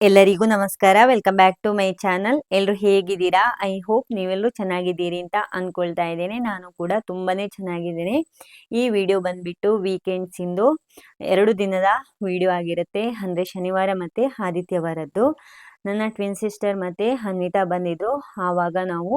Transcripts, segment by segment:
ಎಲ್ಲರಿಗೂ ನಮಸ್ಕಾರ. Welcome back to my channel ಎಲ್ಲರೂ ಹೇಗಿದ್ದೀರಾ? ಐ ಹೋಪ್ ನೀವೆಲ್ಲರೂ ಚೆನ್ನಾಗಿದ್ದೀರಿ ಅಂತ ಅಂದ್ಕೊಳ್ತಾ ಇದ್ದೇನೆ. ನಾನು ಕೂಡ ತುಂಬಾನೇ ಚೆನ್ನಾಗಿದ್ದೇನೆ. ಈ ವಿಡಿಯೋ ಬಂದ್ಬಿಟ್ಟು ವೀಕೆಂಡ್ಸಿಂದು ಎರಡು ದಿನದ ವಿಡಿಯೋ ಆಗಿರುತ್ತೆ. ಅಂದರೆ ಶನಿವಾರ ಮತ್ತೆ ಆದಿತ್ಯವಾರದ್ದು. ನನ್ನ ಟ್ವಿನ್ ಸಿಸ್ಟರ್ ಮತ್ತು ಅನ್ವಿತಾ ಬಂದಿದ್ರು ಆವಾಗ ನಾವು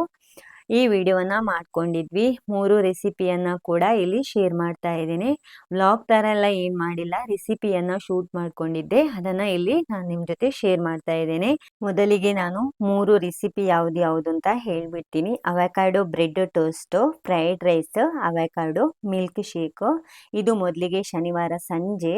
ಈ ವಿಡಿಯೋನ ಮಾಡ್ಕೊಂಡಿದ್ವಿ. ಮೂರು ರೆಸಿಪಿಯನ್ನ ಕೂಡ ಇಲ್ಲಿ ಶೇರ್ ಮಾಡ್ತಾ ಇದ್ದೀನಿ. ಬ್ಲಾಗ್ ತರ ಎಲ್ಲ ಏನು ಮಾಡಿಲ್ಲ. ರೆಸಿಪಿಯನ್ನು ಶೂಟ್ ಮಾಡ್ಕೊಂಡಿದ್ದೆ. ಅದನ್ನ ಇಲ್ಲಿ ನಾನು ನಿಮ್ಮ ಜೊತೆ ಶೇರ್ ಮಾಡ್ತಾ ಇದ್ದೇನೆ. ಮೊದಲಿಗೆ ನಾನು ಮೂರು ರೆಸಿಪಿ ಯಾವ್ದು ಯಾವುದು ಅಂತ ಹೇಳ್ಬಿಡ್ತೀನಿ. Avocado bread toast, fried rice, avocado milk shake. ಇದು ಮೊದಲಿಗೆ ಶನಿವಾರ ಸಂಜೆ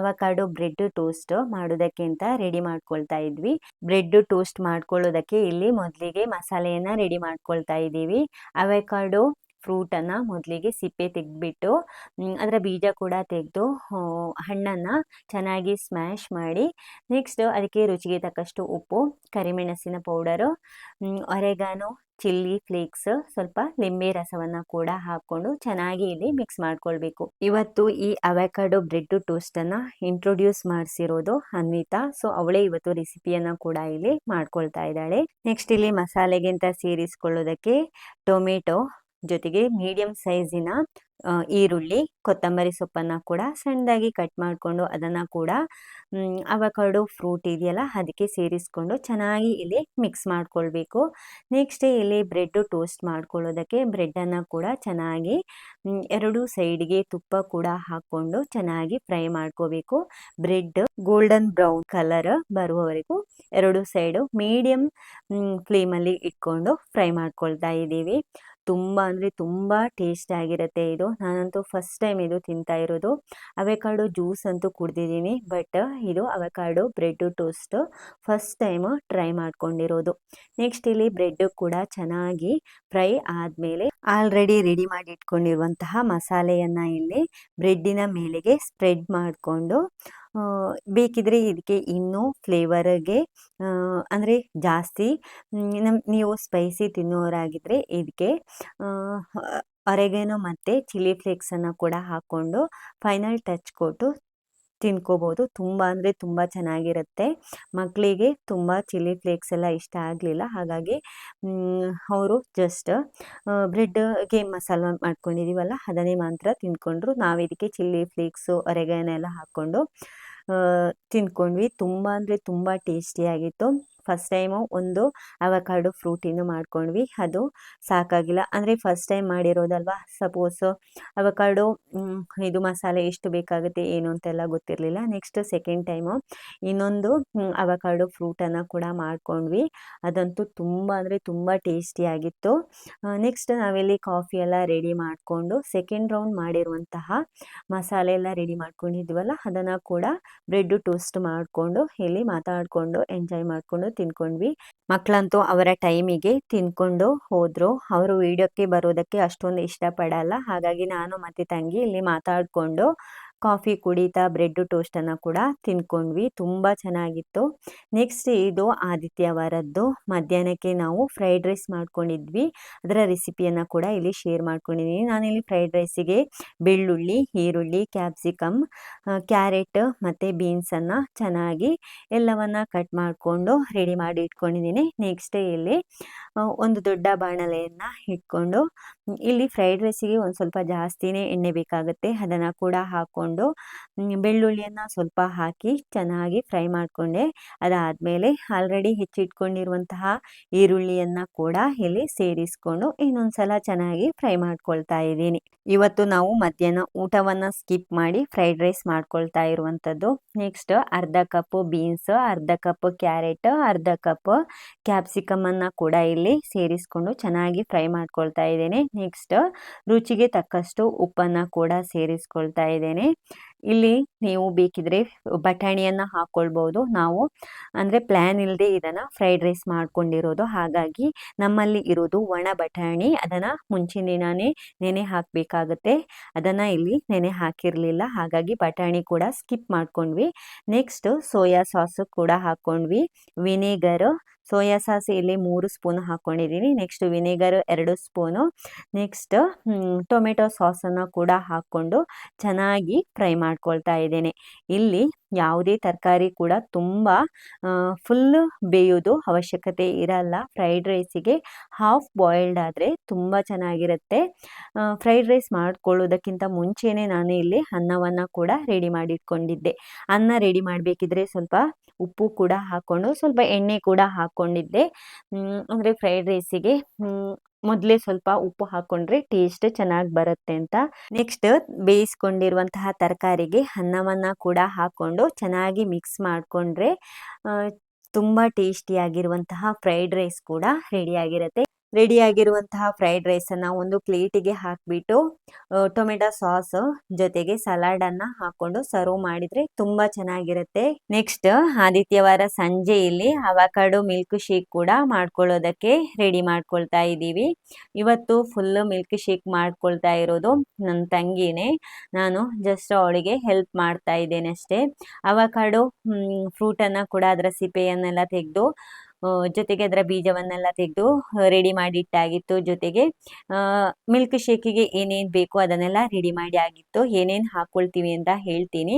ಅವಕಾಡೋ ಬ್ರೆಡ್ ಟೋಸ್ಟ್ ಮಾಡೋದಕ್ಕೆ ಅಂತ ರೆಡಿ ಮಾಡ್ಕೊಳ್ತಾ ಇದ್ವಿ. ಬ್ರೆಡ್ ಟೋಸ್ಟ್ ಮಾಡ್ಕೊಳ್ಳೋದಕ್ಕೆ ಇಲ್ಲಿ ಮೊದಲಿಗೆ ಮಸಾಲೆಯನ್ನ ರೆಡಿ ಮಾಡ್ಕೊಳ್ತಾ ಇದ್ದೀವಿ. ಅವೆಕಾಡೋ ಫ್ರೂಟನ್ನು ಮೊದಲಿಗೆ ಸಿಪ್ಪೆ ತೆಗೆದ್ಬಿಟ್ಟು ಅದರ ಬೀಜ ಕೂಡ ತೆಗೆದು ಹಣ್ಣನ್ನು ಚೆನ್ನಾಗಿ ಸ್ಮ್ಯಾಶ್ ಮಾಡಿ ನೆಕ್ಸ್ಟು ಅದಕ್ಕೆ ರುಚಿಗೆ ತಕ್ಕಷ್ಟು ಉಪ್ಪು, ಕರಿಮೆಣಸಿನ ಪೌಡರು ಒರೆಗಾನೋ ಚಿಲ್ಲಿ ಫ್ಲೇಕ್ಸ್ ಸ್ವಲ್ಪ ಲಿಂಬೆ ರಸವನ್ನ ಕೂಡ ಹಾಕ್ಕೊಂಡು ಚೆನ್ನಾಗಿ ಇಲ್ಲಿ ಮಿಕ್ಸ್ ಮಾಡ್ಕೊಳ್ಬೇಕು. ಇವತ್ತು ಈ ಅವೆಕಾಡೋ ಬ್ರೆಡ್ ಟೋಸ್ಟ್ ಅನ್ನ ಇಂಟ್ರೊಡ್ಯೂಸ್ ಮಾಡಿಸಿರೋದು ಅನ್ವಿತಾ. ಸೊ ಅವಳೇ ಇವತ್ತು ರೆಸಿಪಿಯನ್ನ ಕೂಡ ಇಲ್ಲಿ ಮಾಡ್ಕೊಳ್ತಾ ಇದ್ದಾಳೆ. ನೆಕ್ಸ್ಟ್ ಇಲ್ಲಿ ಮಸಾಲೆಗಿಂತ ಸೇರಿಸ್ಕೊಳ್ಳೋದಕ್ಕೆ ಟೊಮೆಟೊ ಜೊತೆಗೆ ಮೀಡಿಯಂ ಸೈಜಿನ ಈರುಳ್ಳಿ, ಕೊತ್ತಂಬರಿ ಸೊಪ್ಪನ್ನು ಕೂಡ ಸಣ್ಣದಾಗಿ ಕಟ್ ಮಾಡಿಕೊಂಡು ಅದನ್ನು ಕೂಡ ಅವಕಾಡೋ ಫ್ರೂಟ್ ಇದೆಯಲ್ಲ ಅದಕ್ಕೆ ಸೇರಿಸ್ಕೊಂಡು ಚೆನ್ನಾಗಿ ಇಲ್ಲಿ ಮಿಕ್ಸ್ ಮಾಡ್ಕೊಳ್ಬೇಕು. ನೆಕ್ಸ್ಟ್ ಇಲ್ಲಿ ಬ್ರೆಡ್ ಟೋಸ್ಟ್ ಮಾಡ್ಕೊಳ್ಳೋದಕ್ಕೆ ಬ್ರೆಡ್ಡನ್ನು ಕೂಡ ಚೆನ್ನಾಗಿ ಎರಡು ಸೈಡ್ಗೆ ತುಪ್ಪ ಕೂಡ ಹಾಕ್ಕೊಂಡು ಚೆನ್ನಾಗಿ ಫ್ರೈ ಮಾಡ್ಕೋಬೇಕು. ಬ್ರೆಡ್ ಗೋಲ್ಡನ್ ಬ್ರೌನ್ ಕಲರ್ ಬರುವವರೆಗೂ ಎರಡು ಸೈಡು ಮೀಡಿಯಂ ಫ್ಲೇಮಲ್ಲಿ ಇಟ್ಕೊಂಡು ಫ್ರೈ ಮಾಡ್ಕೊಳ್ತಾ ಇದ್ದೀವಿ. ತುಂಬ ಅಂದರೆ ತುಂಬ ಟೇಸ್ಟ್ ಆಗಿರುತ್ತೆ ಇದು. ನಾನಂತೂ ಫಸ್ಟ್ ಟೈಮ್ ಇದು ತಿಂತಾ ಇರೋದು. ಅವೆಕಾಡೋ ಜ್ಯೂಸ್ ಅಂತೂ ಕುಡ್ದಿದ್ದೀನಿ ಬಟ್ ಇದು avocado bread toast first time try ಮಾಡ್ಕೊಂಡಿರೋದು. ನೆಕ್ಸ್ಟ್ ಇಲ್ಲಿ ಬ್ರೆಡ್ ಕೂಡ ಚೆನ್ನಾಗಿ ಫ್ರೈ ಆದಮೇಲೆ ಆಲ್ರೆಡಿ ರೆಡಿ ಮಾಡಿ ಇಟ್ಕೊಂಡಿರುವಂತಹ ಮಸಾಲೆಯನ್ನು ಇಲ್ಲಿ ಬ್ರೆಡ್ಡಿನ ಮೇಲೆಗೆ ಸ್ಪ್ರೆಡ್ ಮಾಡಿಕೊಂಡು ಬೇಕಿದ್ರೆ ಇದಕ್ಕೆ ಇನ್ನೂ ಫ್ಲೇವರ್ಗೆ ಅಂದರೆ ಜಾಸ್ತಿ ನಮ್ಮ ನೀವು ಸ್ಪೈಸಿ ತಿನ್ನೋರಾಗಿದ್ದರೆ ಇದಕ್ಕೆ ಅರೆಗೇನೋ ಮತ್ತು ಚಿಲ್ಲಿ ಫ್ಲೇಕ್ಸನ್ನು ಕೂಡ ಹಾಕ್ಕೊಂಡು ಫೈನಲ್ ಟಚ್ ಕೊಟ್ಟು ತಿನ್ಕೋಬೋದು. ತುಂಬ ಅಂದರೆ ತುಂಬ ಚೆನ್ನಾಗಿರುತ್ತೆ. ಮಕ್ಕಳಿಗೆ ತುಂಬ ಚಿಲ್ಲಿ ಫ್ಲೇಕ್ಸ್ ಎಲ್ಲ ಇಷ್ಟ ಆಗಲಿಲ್ಲ. ಹಾಗಾಗಿ ಅವರು ಜಸ್ಟ್ ಬ್ರೆಡ್ಗೆ ಮಸಾಲ ಮಾಡ್ಕೊಂಡಿದ್ದೀವಲ್ಲ ಅದನ್ನೇ ಮಾತ್ರ ತಿನ್ಕೊಂಡ್ರು. ನಾವು ಇದಕ್ಕೆ ಚಿಲ್ಲಿ ಫ್ಲೇಕ್ಸು ಅರೆಗಾನ ಎಲ್ಲ ಹಾಕ್ಕೊಂಡು ತಿನ್ಕೊಂಡ್ವಿ ತುಂಬ ಅಂದರೆ ತುಂಬ ಟೇಸ್ಟಿಯಾಗಿತ್ತು ಫಸ್ಟ್ ಟೈಮು ಒಂದು ಅವಕಾಡೋ ಫ್ರೂಟಿನೂ ಮಾಡ್ಕೊಂಡ್ವಿ. ಅದು ಸಾಕಾಗಿಲ್ಲ. ಅಂದರೆ ಫಸ್ಟ್ ಟೈಮ್ ಮಾಡಿರೋದಲ್ವಾ? ಸಪೋಸ್ ಅವಕಾಡು ಇದು ಮಸಾಲೆ ಎಷ್ಟು ಬೇಕಾಗುತ್ತೆ, ಏನು ಅಂತೆಲ್ಲ ಗೊತ್ತಿರಲಿಲ್ಲ. ನೆಕ್ಸ್ಟ್ ಸೆಕೆಂಡ್ ಟೈಮು ಇನ್ನೊಂದು ಅವಕಾಡು ಫ್ರೂಟನ್ನು ಕೂಡ ಮಾಡ್ಕೊಂಡ್ವಿ. ಅದಂತೂ ತುಂಬ ಅಂದರೆ ತುಂಬ ಟೇಸ್ಟಿಯಾಗಿತ್ತು ನೆಕ್ಸ್ಟ್ ನಾವಿಲ್ಲಿ ಕಾಫಿ ಎಲ್ಲ ರೆಡಿ ಮಾಡಿಕೊಂಡು ಸೆಕೆಂಡ್ ರೌಂಡ್ ಮಾಡಿರುವಂತಹ ಮಸಾಲೆ ಎಲ್ಲ ರೆಡಿ ಮಾಡ್ಕೊಂಡಿದ್ವಲ್ಲ, ಅದನ್ನು ಕೂಡ ಬ್ರೆಡ್ ಟೋಸ್ಟ್ ಮಾಡಿಕೊಂಡು ಇಲ್ಲಿ ಮಾತಾಡಿಕೊಂಡು ಎಂಜಾಯ್ ಮಾಡಿಕೊಂಡು ತಿನ್ಕೊಂಡ್ವಿ ಮಕ್ಕಳಂತೂ ಅವರ ಟೈಮಿಗೆ ತಿನ್ಕೊಂಡು ಹೋದ್ರು. ಅವರು ವಿಡಿಯೋಕ್ಕೆ ಬರೋದಕ್ಕೆ ಅಷ್ಟೊಂದು ಇಷ್ಟಪಡಲ್ಲ. ಹಾಗಾಗಿ ನಾನು ಮತ್ತೆ ತಂಗಿ ಇಲ್ಲಿ ಮಾತಾಡಿಕೊಂಡು ಕಾಫಿ ಕುಡಿತಾ ಬ್ರೆಡ್ ಟೋಸ್ಟನ್ನು ಕೂಡ ತಿನ್ಕೊಂಡ್ವಿ ತುಂಬ ಚೆನ್ನಾಗಿತ್ತು. ನೆಕ್ಸ್ಟ್ ಇದು ಆದಿತ್ಯವಾರದ್ದು ಮಧ್ಯಾಹ್ನಕ್ಕೆ ನಾವು ಫ್ರೈಡ್ ರೈಸ್ ಮಾಡ್ಕೊಂಡಿದ್ವಿ. ಅದರ ರೆಸಿಪಿಯನ್ನು ಕೂಡ ಇಲ್ಲಿ ಶೇರ್ ಮಾಡ್ಕೊಂಡಿದ್ದೀನಿ ನಾನಿಲ್ಲಿ ಫ್ರೈಡ್ ರೈಸಿಗೆ ಬೆಳ್ಳುಳ್ಳಿ, ಈರುಳ್ಳಿ, ಕ್ಯಾಪ್ಸಿಕಮ್ ಕ್ಯಾರೆಟ್ ಮತ್ತು ಬೀನ್ಸನ್ನು ಚೆನ್ನಾಗಿ ಎಲ್ಲವನ್ನ ಕಟ್ ಮಾಡಿಕೊಂಡು ರೆಡಿ ಮಾಡಿ ಇಟ್ಕೊಂಡಿದ್ದೀನಿ ನೆಕ್ಸ್ಟ್ ಇಲ್ಲಿ ಒಂದು ದೊಡ್ಡ ಬಾಣಲೆಯನ್ನು ಇಟ್ಕೊಂಡು ಇಲ್ಲಿ ಫ್ರೈಡ್ ರೈಸಿಗೆ ಒಂದು ಸ್ವಲ್ಪ ಜಾಸ್ತಿನೇ ಎಣ್ಣೆ ಬೇಕಾಗುತ್ತೆ. ಅದನ್ನು ಕೂಡ ಹಾಕ್ಕೊಂಡು ಬೆಳ್ಳುಳ್ಳಿಯನ್ನು ಸ್ವಲ್ಪ ಹಾಕಿ ಚೆನ್ನಾಗಿ ಫ್ರೈ ಮಾಡಿಕೊಂಡೆ. ಅದಾದಮೇಲೆ ಆಲ್ರೆಡಿ ಹೆಚ್ಚಿಟ್ಕೊಂಡಿರುವಂತಹ ಈರುಳ್ಳಿಯನ್ನು ಕೂಡ ಇಲ್ಲಿ ಸೇರಿಸ್ಕೊಂಡು ಇನ್ನೊಂದು ಸಲ ಚೆನ್ನಾಗಿ ಫ್ರೈ ಮಾಡ್ಕೊಳ್ತಾ ಇದ್ದೀನಿ. ಇವತ್ತು ನಾವು ಮಧ್ಯಾಹ್ನ ಊಟವನ್ನು ಸ್ಕಿಪ್ ಮಾಡಿ ಫ್ರೈಡ್ ರೈಸ್ ಮಾಡ್ಕೊಳ್ತಾ ಇರುವಂಥದ್ದು ನೆಕ್ಸ್ಟ್ ಅರ್ಧ ಕಪ್ ಬೀನ್ಸ್, ಅರ್ಧ ಕಪ್ ಕ್ಯಾರೆಟ್, ಅರ್ಧ ಕಪ್ ಕ್ಯಾಪ್ಸಿಕಮನ್ನು ಕೂಡ ಇಲ್ಲಿ ಸೇರಿಸ್ಕೊಂಡು ಚೆನ್ನಾಗಿ ಫ್ರೈ ಮಾಡ್ಕೊಳ್ತಾ ಇದ್ದೇನೆ. ನೆಕ್ಸ್ಟ್ ರುಚಿಗೆ ತಕ್ಕಷ್ಟು ಉಪ್ಪನ್ನು ಕೂಡ ಸೇರಿಸ್ಕೊಳ್ತಾ ಇದ್ದೇನೆ. ಇಲ್ಲಿ ನೀವು ಬೇಕಿದ್ರೆ ಬಟಾಣಿಯನ್ನು ಹಾಕ್ಕೊಳ್ಬೋದು ನಾವು ಅಂದರೆ ಪ್ಲ್ಯಾನ್ ಇಲ್ಲದೆ ಇದನ್ನು ಫ್ರೈಡ್ ರೈಸ್ ಮಾಡ್ಕೊಂಡಿರೋದು. ಹಾಗಾಗಿ ನಮ್ಮಲ್ಲಿ ಇರೋದು ಒಣ ಬಟಾಣಿ. ಅದನ್ನು ಮುಂಚಿನ ದಿನಾನೇ ನೆನೆ ಹಾಕಬೇಕಾಗತ್ತೆ. ಅದನ್ನು ಇಲ್ಲಿ ನೆನೆ ಹಾಕಿರಲಿಲ್ಲ. ಹಾಗಾಗಿ ಬಟಾಣಿ ಕೂಡ ಸ್ಕಿಪ್ ಮಾಡ್ಕೊಂಡ್ವಿ. ನೆಕ್ಸ್ಟ್ ಸೋಯಾ ಸಾಸು ಕೂಡ ಹಾಕ್ಕೊಂಡ್ವಿ ವಿನೇಗರ್ ಸೋಯಾ ಸಾಸ್ ಇಲ್ಲಿ ಮೂರು ಸ್ಪೂನ್ ಹಾಕೊಂಡಿದ್ದೀನಿ ನೆಕ್ಸ್ಟ್ ವಿನೆಗರ್ ಎರಡು ಸ್ಪೂನು. ನೆಕ್ಸ್ಟ್ ಟೊಮೆಟೊ ಸಾಸನ್ನು ಕೂಡ ಹಾಕ್ಕೊಂಡು ಚೆನ್ನಾಗಿ ಫ್ರೈ ಮಾಡ್ಕೊಳ್ತಾ ಇದ್ದೇನೆ. ಇಲ್ಲಿ ಯಾವುದೇ ತರಕಾರಿ ಕೂಡ ತುಂಬ ಫುಲ್ ಬೇಯೋದು ಅವಶ್ಯಕತೆ ಇರಲ್ಲ. ಫ್ರೈಡ್ ರೈಸಿಗೆ ಹಾಫ್ ಬಾಯ್ಲ್ಡ್ ಆದರೆ ತುಂಬ ಚೆನ್ನಾಗಿರುತ್ತೆ. ಫ್ರೈಡ್ ರೈಸ್ ಮಾಡ್ಕೊಳ್ಳೋದಕ್ಕಿಂತ ಮುಂಚೆನೇ ನಾನು ಇಲ್ಲಿ ಅನ್ನವನ್ನು ಕೂಡ ರೆಡಿ ಮಾಡಿಟ್ಕೊಂಡಿದ್ದೆ. ಅನ್ನ ರೆಡಿ ಮಾಡಬೇಕಿದ್ರೆ ಸ್ವಲ್ಪ ಉಪ್ಪು ಕೂಡ ಹಾಕ್ಕೊಂಡು ಸ್ವಲ್ಪ ಎಣ್ಣೆ ಕೂಡ ಹಾಕ್ಕೊಂಡಿದ್ದೆ ಅಂದರೆ ಫ್ರೈಡ್ ರೈಸಿಗೆ ಮೊದಲೇ ಸ್ವಲ್ಪ ಉಪ್ಪು ಹಾಕ್ಕೊಂಡ್ರೆ ಟೇಸ್ಟ್ ಚೆನ್ನಾಗಿ ಬರುತ್ತೆ ಅಂತ. ನೆಕ್ಸ್ಟ್ ಬೇಯಿಸ್ಕೊಂಡಿರುವಂತಹ ತರಕಾರಿಗೆ ಅನ್ನವನ್ನು ಕೂಡ ಹಾಕ್ಕೊಂಡು ಚೆನ್ನಾಗಿ ಮಿಕ್ಸ್ ಮಾಡಿಕೊಂಡ್ರೆ ತುಂಬ ಟೇಸ್ಟಿಯಾಗಿರುವಂತಹ ಫ್ರೈಡ್ ರೈಸ್ ಕೂಡ ರೆಡಿಯಾಗಿರುತ್ತೆ ರೆಡಿಯಾಗಿರುವಂತಹ ಫ್ರೈಡ್ ರೈಸನ್ನು ಒಂದು ಪ್ಲೇಟಿಗೆ ಹಾಕಿಬಿಟ್ಟು ಟೊಮೆಟೊ ಸಾಸ್ ಜೊತೆಗೆ ಸಲಾಡನ್ನು ಹಾಕ್ಕೊಂಡು ಸರ್ವ್ ಮಾಡಿದರೆ ತುಂಬ ಚೆನ್ನಾಗಿರುತ್ತೆ. ನೆಕ್ಸ್ಟ್ ಆದಿತ್ಯವಾರ ಸಂಜೆ ಇಲ್ಲಿ ಅವಕಾಡೋ ಮಿಲ್ಕ್ ಶೇಕ್ ಕೂಡ ಮಾಡ್ಕೊಳ್ಳೋದಕ್ಕೆ ರೆಡಿ ಮಾಡ್ಕೊಳ್ತಾ ಇದ್ದೀವಿ. ಇವತ್ತು ಫುಲ್ ಮಿಲ್ಕ್ ಶೇಕ್ ಮಾಡ್ಕೊಳ್ತಾ ಇರೋದು ನನ್ನ ತಂಗಿನೇ. ನಾನು ಜಸ್ಟ್ ಅವಳಿಗೆ ಹೆಲ್ಪ್ ಮಾಡ್ತಾ ಇದ್ದೇನೆ ಅಷ್ಟೇ ಅವಕಾಡೋ ಫ್ರೂಟನ್ನು ಕೂಡ ಅದರ ಸಿಪೆಯನ್ನೆಲ್ಲ ತೆಗೆದು ಜೊತೆಗೆ ಅದರ ಬೀಜವನ್ನೆಲ್ಲ ತೆಗೆದು ರೆಡಿ ಮಾಡಿ ಇಟ್ಟಾಗಿತ್ತು ಜೊತೆಗೆ ಮಿಲ್ಕ್ ಶೇಕಿಗೆ ಏನೇನು ಬೇಕು ಅದನ್ನೆಲ್ಲ ರೆಡಿ ಮಾಡಿ ಆಗಿತ್ತು. ಏನೇನು ಹಾಕ್ಕೊಳ್ತೀವಿ ಅಂತ ಹೇಳ್ತೀನಿ.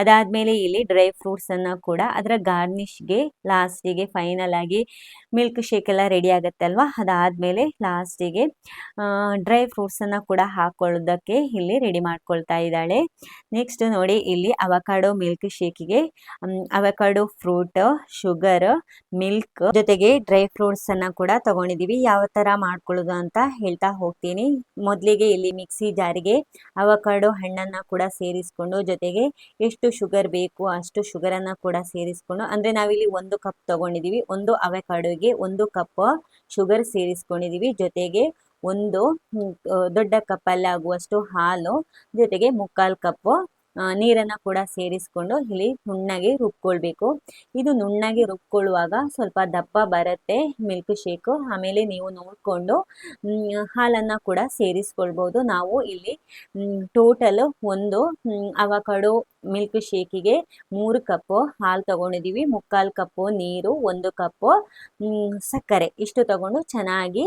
ಅದಾದಮೇಲೆ ಇಲ್ಲಿ ಡ್ರೈ ಫ್ರೂಟ್ಸನ್ನು ಕೂಡ ಅದರ ಗಾರ್ನಿಷ್ಗೆ ಲಾಸ್ಟಿಗೆ ಫೈನಲ್ ಆಗಿ ಮಿಲ್ಕ್ ಶೇಕ್ ಎಲ್ಲ ರೆಡಿ ಆಗುತ್ತಲ್ವ ಅದಾದಮೇಲೆ ಲಾಸ್ಟಿಗೆ ಡ್ರೈ ಫ್ರೂಟ್ಸನ್ನು ಕೂಡ ಹಾಕೊಳ್ಳೋದಕ್ಕೆ ಇಲ್ಲಿ ರೆಡಿ ಮಾಡ್ಕೊಳ್ತಾ ಇದ್ದಾಳೆ. ನೆಕ್ಸ್ಟ್ ನೋಡಿ ಇಲ್ಲಿ ಅವಕಾಡೋ ಮಿಲ್ಕ್ ಶೇಕಿಗೆ ಅವಕಾಡೋ ಫ್ರೂಟ್ ಶುಗರ್ ಮಿಲ್ಕ್ ಜೊತೆಗೆ ಡ್ರೈ ಫ್ರೂಟ್ಸ್ ಅನ್ನ ಕೂಡ ತಗೊಂಡಿದೀವಿ. ಯಾವ ತರ ಮಾಡ್ಕೊಳ್ಳೋದು ಅಂತ ಹೇಳ್ತಾ ಹೋಗ್ತೀನಿ. ಮೊದಲಿಗೆ ಇಲ್ಲಿ ಮಿಕ್ಸಿ ಜಾರಿಗೆ ಅವಕಾಡೋ ಹಣ್ಣನ್ನ ಕೂಡ ಸೇರಿಸ್ಕೊಂಡು, ಜೊತೆಗೆ ಎಷ್ಟು ಶುಗರ್ ಬೇಕು ಅಷ್ಟು ಶುಗರ್ ಅನ್ನ ಕೂಡ ಸೇರಿಸ್ಕೊಂಡು, ಅಂದ್ರೆ ನಾವಿಲ್ಲಿ ಒಂದು ಕಪ್ ತಗೊಂಡಿದೀವಿ. ಒಂದು ಅವಕಾಡೋಗೆ ಒಂದು ಕಪ್ ಶುಗರ್ ಸೇರಿಸ್ಕೊಂಡಿದೀವಿ. ಜೊತೆಗೆ ಒಂದು ದೊಡ್ಡ ಕಪ್ಪಲ್ಲಿ ಆಗುವಷ್ಟು ಹಾಲು, ಜೊತೆಗೆ ಮುಕ್ಕಾಲು ಕಪ್ಪು ನೀರನ್ನು ಕೂಡ ಸೇರಿಸ್ಕೊಂಡು ಇಲ್ಲಿ ನುಣ್ಣಗೆ ರುಬ್ಕೊಳ್ಬೇಕು. ಇದು ನುಣ್ಣಗೆ ರುಬ್ಕೊಳ್ಳುವಾಗ ಸ್ವಲ್ಪ ದಪ್ಪ ಬರುತ್ತೆ ಮಿಲ್ಕ್ ಶೇಕು. ಆಮೇಲೆ ನೀವು ನೋಡಿಕೊಂಡು ಹಾಲನ್ನು ಕೂಡ ಸೇರಿಸ್ಕೊಳ್ಬೋದು. ನಾವು ಇಲ್ಲಿ ಟೋಟಲ್ ಒಂದು ಅವಕಾಡೋ ಮಿಲ್ಕ್ ಶೇಕಿಗೆ ಮೂರು ಕಪ್ಪು ಹಾಲು ತಗೊಂಡಿದ್ದೀವಿ ಮುಕ್ಕಾಲು ಕಪ್ಪು ನೀರು, ಒಂದು ಕಪ್ಪು ಸಕ್ಕರೆ. ಇಷ್ಟು ತಗೊಂಡು ಚೆನ್ನಾಗಿ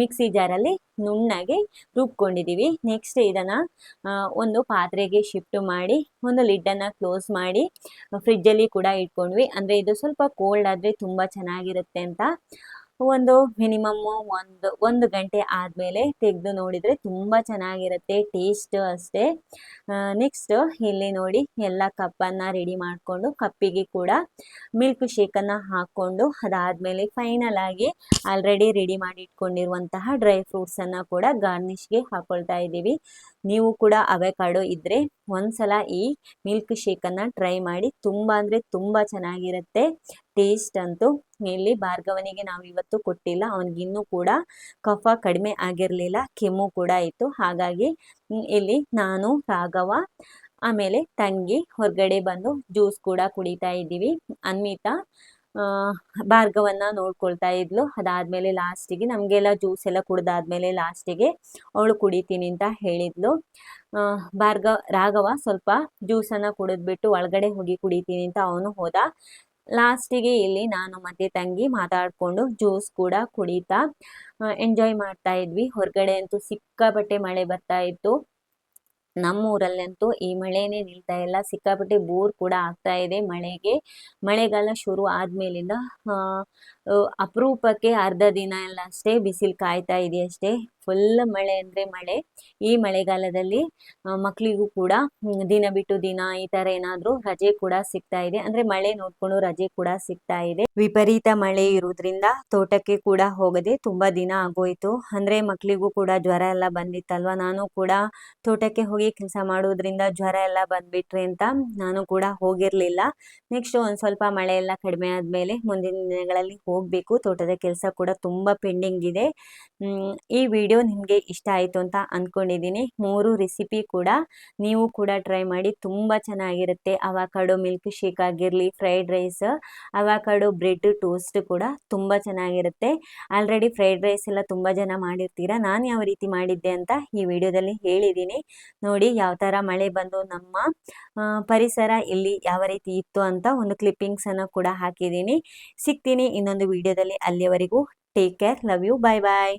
ಮಿಕ್ಸಿ ಜಾರಲ್ಲಿ ನುಣ್ಣಗೆ ರುಬ್ಕೊಂಡಿದ್ದೀವಿ ನೆಕ್ಸ್ಟ್ ಇದನ್ನು ಒಂದು ಪಾತ್ರೆಗೆ ಶಿಫ್ಟ್ ಮಾಡಿ, ಒಂದು ಲಿಡ್ಡನ್ನು ಕ್ಲೋಸ್ ಮಾಡಿ ಫ್ರಿಜ್ಜಲ್ಲಿ ಕೂಡ ಇಟ್ಕೊಂಡ್ವಿ. ಅಂದರೆ ಇದು ಸ್ವಲ್ಪ ಕೋಲ್ಡ್ ಆದರೆ ತುಂಬ ಚೆನ್ನಾಗಿರುತ್ತೆ ಅಂತ. ಒಂದು ಮಿನಿಮಮ್ ಒಂದು ಒಂದು ಗಂಟೆ ಆದಮೇಲೆ ತೆಗೆದು ನೋಡಿದರೆ ತುಂಬ ಚೆನ್ನಾಗಿರುತ್ತೆ ಟೇಸ್ಟ್ ಅಷ್ಟೇ. ನೆಕ್ಸ್ಟ್ ಇಲ್ಲಿ ನೋಡಿ ಎಲ್ಲ ಕಪ್ಪನ್ನು ರೆಡಿ ಮಾಡಿಕೊಂಡು ಕಪ್ಪಿಗೆ ಕೂಡ ಮಿಲ್ಕ್ ಶೇಕನ್ನು ಹಾಕ್ಕೊಂಡು ಅದಾದಮೇಲೆ ಫೈನಲ್ ಆಗಿ ಆಲ್ರೆಡಿ ರೆಡಿ ಮಾಡಿ ಇಟ್ಕೊಂಡಿರುವಂತಹ ಡ್ರೈ ಫ್ರೂಟ್ಸನ್ನು ಕೂಡ ಗಾರ್ನಿಷ್ಗೆ ಹಾಕ್ಕೊಳ್ತಾ ಇದ್ದೀವಿ. ನೀವು ಕೂಡ ಅವೆಕಾಡೋ ಇದ್ದರೆ ಒಂದ್ಸಲ ಈ ಮಿಲ್ಕ್ ಶೇಕನ್ನು ಟ್ರೈ ಮಾಡಿ ತುಂಬ ಅಂದರೆ ತುಂಬ ಚೆನ್ನಾಗಿರುತ್ತೆ. ಟೇಸ್ಟ್ ಅಂತೂ ಇಲ್ಲಿ ಭಾರ್ಗವನಿಗೆ ನಾವು ಇವತ್ತು ಕೊಟ್ಟಿಲ್ಲ. ಅವನಿಗಿನ್ನೂ ಕೂಡ ಕಫ ಕಡಿಮೆ ಆಗಿರಲಿಲ್ಲ. ಕೆಮ್ಮು ಕೂಡ ಇತ್ತು ಹಾಗಾಗಿ ಇಲ್ಲಿ ನಾನು, ರಾಘವ, ಆಮೇಲೆ ತಂಗಿ ಹೊರಗಡೆ ಬಂದು ಜ್ಯೂಸ್ ಕೂಡ ಕುಡಿತಾ ಇದ್ದೀವಿ. ಅನ್ವಿತಾ ಭಾರ್ಗವನ್ನ ನೋಡ್ಕೊಳ್ತಾ ಇದ್ಲು. ಅದಾದ್ಮೇಲೆ ಲಾಸ್ಟಿಗೆ ನಮಗೆಲ್ಲ ಜ್ಯೂಸ್ ಎಲ್ಲ ಕುಡ್ದಾದ್ಮೇಲೆ ಲಾಸ್ಟಿಗೆ ಅವಳು ಕುಡಿತೀನಿ ಅಂತ ಹೇಳಿದ್ಲು. ಭಾರ್ಗವ ರಾಘವ ಸ್ವಲ್ಪ ಜ್ಯೂಸನ್ನ ಕುಡಿದ್ಬಿಟ್ಟು ಒಳಗಡೆ ಹೋಗಿ ಕುಡಿತೀನಿ ಅಂತ ಅವನು ಹೋದ. ಲಾಸ್ಟಿಗೆ ಇಲ್ಲಿ ನಾನು ಮತ್ತೆ ತಂಗಿ ಮಾತಾಡಿಕೊಂಡು ಜ್ಯೂಸ್ ಕೂಡ ಕುಡಿತಾ ಎಂಜಾಯ್ ಮಾಡ್ತಾ ಇದ್ವಿ. ಹೊರಗಡೆ ಅಂತೂ ಸಿಕ್ಕಾಪಟ್ಟೆ ಮಳೆ ಬರ್ತಾ ಇತ್ತು. ನಮ್ಮೂರಲ್ಲಂತೂ ಈ ಮಳೆನೇ ನಿಲ್ತಾ ಇಲ್ಲ. ಸಿಕ್ಕಾಪಟ್ಟೆ ಬೋರ್ ಕೂಡ ಆಗ್ತಾ ಇದೆ ಮಳೆಗೆ. ಮಳೆಗಾಲ ಶುರು ಆದ್ಮೇಲಿಂದ ಅಪರೂಪಕ್ಕೆ ಅರ್ಧ ದಿನ ಎಲ್ಲ ಅಷ್ಟೇ ಬಿಸಿಲು ಕಾಯ್ತಾ ಇದೆ ಅಷ್ಟೇ ಫುಲ್ ಮಳೆ ಅಂದರೆ ಮಳೆ. ಈ ಮಳೆಗಾಲದಲ್ಲಿ ಮಕ್ಕಳಿಗೂ ಕೂಡ ದಿನ ಬಿಟ್ಟು ದಿನ ಈ ಥರ ಏನಾದರೂ ರಜೆ ಕೂಡ ಸಿಗ್ತಾ ಇದೆ. ಅಂದರೆ ಮಳೆ ನೋಡ್ಕೊಂಡು ರಜೆ ಕೂಡ ಸಿಗ್ತಾ ಇದೆ. ವಿಪರೀತ ಮಳೆ ಇರೋದ್ರಿಂದ ತೋಟಕ್ಕೆ ಕೂಡ ಹೋಗದೆ ತುಂಬಾ ದಿನ ಆಗೋಯ್ತು. ಅಂದರೆ ಮಕ್ಕಳಿಗೂ ಕೂಡ ಜ್ವರ ಎಲ್ಲ ಬಂದಿತ್ತಲ್ವ? ನಾನು ಕೂಡ ತೋಟಕ್ಕೆ ಹೋಗಿ ಕೆಲಸ ಮಾಡೋದ್ರಿಂದ ಜ್ವರ ಎಲ್ಲ ಬಂದ್ಬಿಟ್ರಿ ಅಂತ ನಾನು ಕೂಡ ಹೋಗಿರಲಿಲ್ಲ. ನೆಕ್ಸ್ಟ್ ಒಂದು ಸ್ವಲ್ಪ ಮಳೆ ಎಲ್ಲ ಕಡಿಮೆ ಆದಮೇಲೆ ಮುಂದಿನ ದಿನಗಳಲ್ಲಿ ಹೋಗಬೇಕು. ತೋಟದ ಕೆಲಸ ಕೂಡ ತುಂಬ ಪೆಂಡಿಂಗ್ ಇದೆ. ಈ ವಿಡಿಯೋ ನಿಮಗೆ ಇಷ್ಟ ಆಯಿತು ಅಂತ ಅಂದ್ಕೊಂಡಿದ್ದೀನಿ ಮೂರು ರೆಸಿಪಿ ಕೂಡ ನೀವು ಕೂಡ ಟ್ರೈ ಮಾಡಿ. ತುಂಬ ಚೆನ್ನಾಗಿರುತ್ತೆ. ಅವಾಕಾಡೋ ಮಿಲ್ಕ್ ಶೇಕ್ ಆಗಿರಲಿ, fried rice, avocado bread toast ಕೂಡ ತುಂಬ ಚೆನ್ನಾಗಿರುತ್ತೆ. ಆಲ್ರೆಡಿ ಫ್ರೈಡ್ ರೈಸ್ ಎಲ್ಲ ತುಂಬ ಜನ ಮಾಡಿರ್ತೀರಾ? ನಾನು ಯಾವ ರೀತಿ ಮಾಡಿದ್ದೆ ಅಂತ ಈ ವಿಡಿಯೋದಲ್ಲಿ ಹೇಳಿದ್ದೀನಿ ನೋಡಿ ಯಾವ ಥರ ಮಳೆ ಬಂದು ನಮ್ಮ ಪರಿಸರ ಇಲ್ಲಿ ಯಾವ ರೀತಿ ಇತ್ತು ಅಂತ ಒಂದು ಕ್ಲಿಪ್ಪಿಂಗ್ಸನ್ನು ಕೂಡ ಹಾಕಿದ್ದೀನಿ ಸಿಗ್ತೀನಿ ಇನ್ನೊಂದು ವಿಡಿಯೋದಲ್ಲಿ ಅಲ್ಲಿಯವರೆಗೂ take care love you bye bye